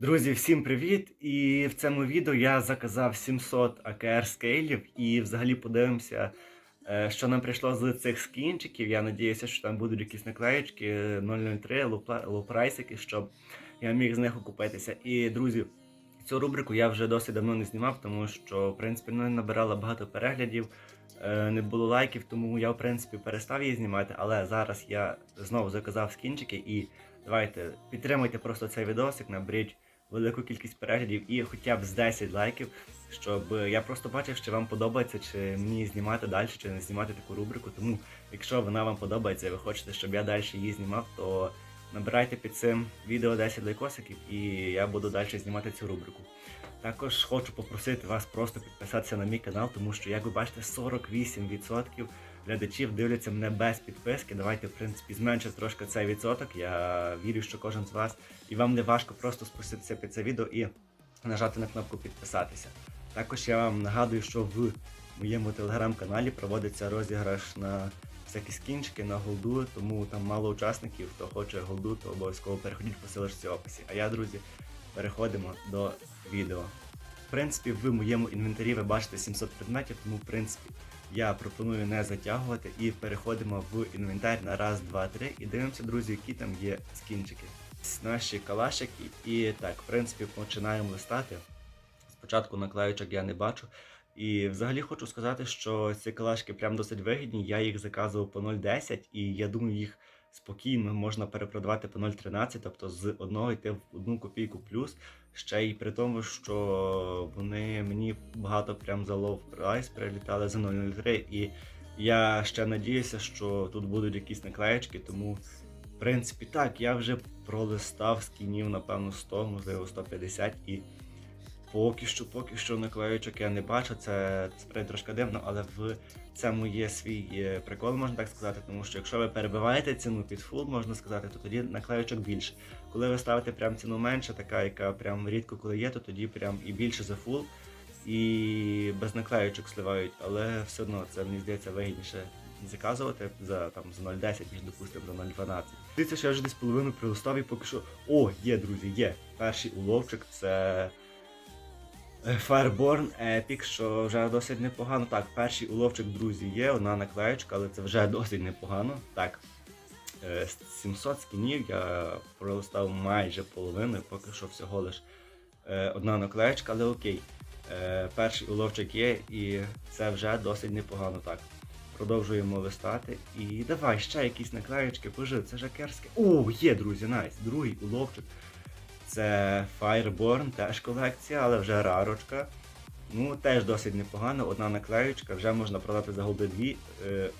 Друзі, всім привіт! І в цьому відео я заказав 700 AKR скейлів і взагалі подивимося, е, що нам прийшло з цих скінчиків. Я надіюся, що там будуть якісь наклеєчки 003, лупла- лупрайсики, щоб я міг з них окупитися. І, друзі, цю рубрику я вже досить давно не знімав, тому що, в принципі, не набирала багато переглядів, е, не було лайків, тому я, в принципі, перестав її знімати. Але зараз я знову заказав скінчики і давайте підтримуйте просто цей відосик, наберіть велику кількість переглядів і хоча б з 10 лайків, щоб я просто бачив, чи вам подобається, чи мені знімати далі, чи не знімати таку рубрику. Тому, якщо вона вам подобається і ви хочете, щоб я далі її знімав, то набирайте під цим відео 10 лайкосиків і я буду далі знімати цю рубрику. Також хочу попросити вас просто підписатися на мій канал, тому що, як ви бачите, 48% глядачів дивляться мене без підписки. Давайте, в принципі, зменшити трошки цей відсоток. Я вірю, що кожен з вас і вам не важко просто спуститися під це відео і нажати на кнопку підписатися. Також я вам нагадую, що в моєму телеграм-каналі проводиться розіграш на всякі скінчики на голду, тому там мало учасників. Хто хоче голду, то обов'язково переходіть по в описі. А я, друзі, переходимо до відео. В принципі, в моєму інвентарі ви бачите 700 предметів, тому в принципі я пропоную не затягувати і переходимо в інвентар на раз, два, три і дивимося, друзі, які там є скінчики. Наші калашики, і так, в принципі, починаємо листати. Спочатку наклеючок я не бачу. І взагалі хочу сказати, що ці калашки прям досить вигідні. Я їх заказував по 0,10 і я думаю, їх спокійно можна перепродавати по 0,13, тобто з одного йти в одну копійку плюс. Ще й при тому, що вони мені багато прям за low price прилітали за 0,03. І я ще надіюся, що тут будуть якісь наклеєчки, тому. В принципі, так, я вже пролистав скінів, напевно, 100, можливо, 150 і поки що, поки що наклеючок я не бачу. Це справді трошки дивно, але в цьому є свій е, прикол, можна так сказати, тому що якщо ви перебиваєте ціну під фул, можна сказати, то тоді наклеючок більше. Коли ви ставите прям ціну менше, така, яка прям рідко коли є, то тоді прям і більше за фул, і без наклеючок сливають, але все одно це мені здається вигідніше заказувати за там за 0,10, ніж допустимо за 0,12. Дивіться, що я вже десь половину прилистав і поки що. О, є, друзі, є. Перший уловчик це. Е, Fireborn Epic, що вже досить непогано. Так, перший уловчик, друзі, є, одна наклеєчка, але це вже досить непогано. Так, е, 700 скінів я пролистав майже половину, поки що всього лиш е, одна наклеєчка, але окей. Е, Перший уловчик є, і це вже досить непогано. Так, продовжуємо листати. І давай ще якісь наклеєчки, пожив, це жакерське. О, є, друзі, найс. Другий уловчик. Це Fireborn, теж колекція, але вже рарочка. Ну, теж досить непогано. Одна наклеючка, вже можна продати за голди 2 е,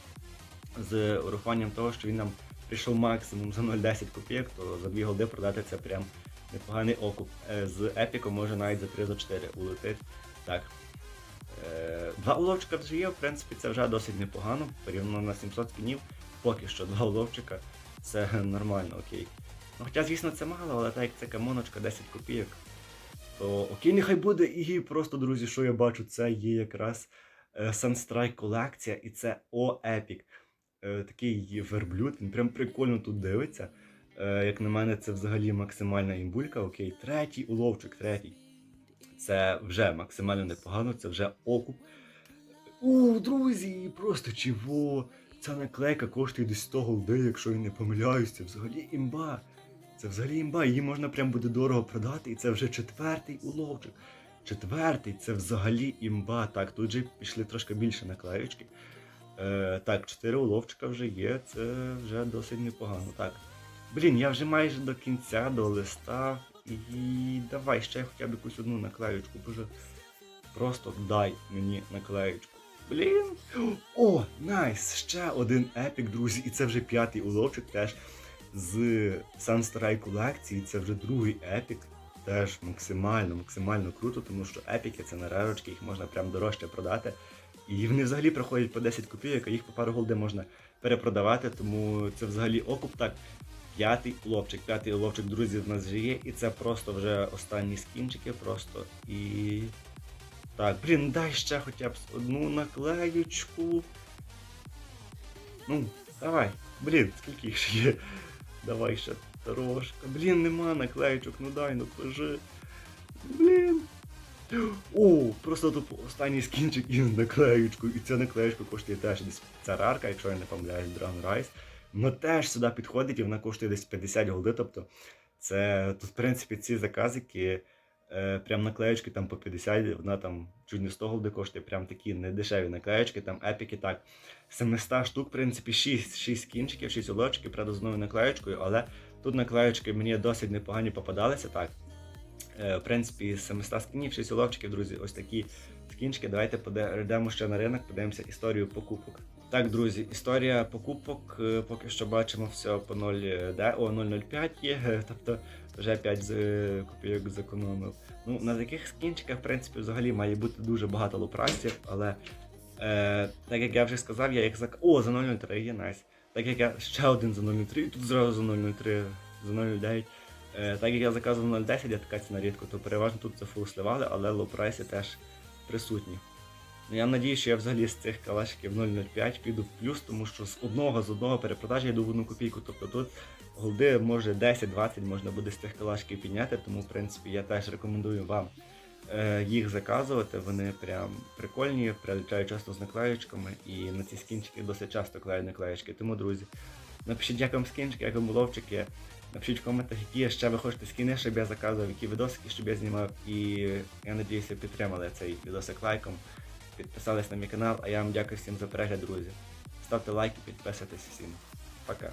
з урахуванням того, що він нам прийшов максимум за 0,10 копійок, то за 2 голди продати це прям непоганий окуп. Е, з епіку може навіть за 3 за 4 улетить. Так. Е, два уловчика вже є, в принципі, це вже досить непогано. Порівняно на 700 скінів, поки що два уловчика. Це нормально, окей. Ну, хоча, звісно, це мало, але так як це камоночка 10 копійок, то окей, нехай буде. І просто, друзі, що я бачу, це є якраз е, Sunstrike колекція, і це О Epic. Е, такий верблюд, він прям прикольно тут дивиться. Е, як на мене, це взагалі максимальна імбулька. Окей, третій уловчик, третій. Це вже максимально непогано, це вже окуп. У, друзі, просто чого? Ця наклейка коштує десь 100 голди, якщо я не помиляюсь, це взагалі імба. Це взагалі імба, її можна прям буде дорого продати, і це вже четвертий уловчик. Четвертий це взагалі імба. Так, тут же пішли трошки більше наклеючки. Е, так, чотири уловчика вже є, це вже досить непогано. Так. Блін, я вже майже до кінця долистав. І давай ще хоча б якусь одну наклеючку, боже. Просто дай мені наклеючку. Блін. О, найс! Ще один епік, друзі. І це вже п'ятий уловчик теж з Sunstrike колекції. Це вже другий епік. Теж максимально, максимально круто, тому що епіки це на рарочки, їх можна прям дорожче продати. І вони взагалі проходять по 10 копійок, а їх по пару голди можна перепродавати, тому це взагалі окуп так. П'ятий уловчик, п'ятий уловчик, друзі, в нас вже є, і це просто вже останні скінчики просто. І. Так, блін, дай ще хоча б одну наклеючку. Ну, давай. Блін, скільки їх ще є? Давай ще Трошка. Блін, нема наклеючок, ну дай, ну кажи. Блін. О, просто тупо останній скінчик із наклеючкою. І ця наклеючка коштує теж десь ця рарка, якщо я не помиляюсь, Dragon Rise. Вона теж сюди підходить і вона коштує десь 50 голди. Тобто це тут, в принципі, ці заказики, прям наклеючки там по 50, вона там чуть не 100 голди коштує, прям такі недешеві наклеючки, там епіки так. 700 штук, в принципі, 6, 6 кінчиків, 6 улочків, правда, з новою наклеючкою, але тут наклеючки мені досить непогані попадалися так. Е, В принципі, 700 скінів, 6 уловчиків, друзі, ось такі скінчики. Давайте перейдемо ще на ринок, подивимося історію покупок. Так, друзі, історія покупок. е, Поки що бачимо все по 0, де, о, 0,05 є, е, тобто вже 5 з, е, копійок зекономив. Ну, на таких скінчиках, в принципі, взагалі має бути дуже багато лупрастів, але е, так як я вже сказав, я їх зак... О, за 0,03 є найс. Так як я ще один за 0,03, і тут зразу за 0,03, за 0,9. Е, так як я заказував 0,10, я така ціна рідко, то переважно тут це фул сливали, але лоу-прайси теж присутні. Я надію, що я взагалі з цих калашиків 0,05 піду в плюс, тому що з одного з одного перепродажі я йду в одну копійку. Тобто тут голди може 10-20 можна буде з цих калашиків підняти, тому в принципі я теж рекомендую вам е, їх заказувати. Вони прям прикольні, прилітають часто з наклеючками і на ці скінчики досить часто клеють наклеючки. Тому, друзі, напишіть, як вам скінчики, як вам уловчики. Напишіть в коментах, які ще ви хочете скіни, щоб я заказував, які відосики, щоб я знімав. І я надіюся, підтримали цей відосик лайком, підписались на мій канал, а я вам дякую всім за перегляд, друзі. Ставте лайки, підписуйтесь всім. Пока.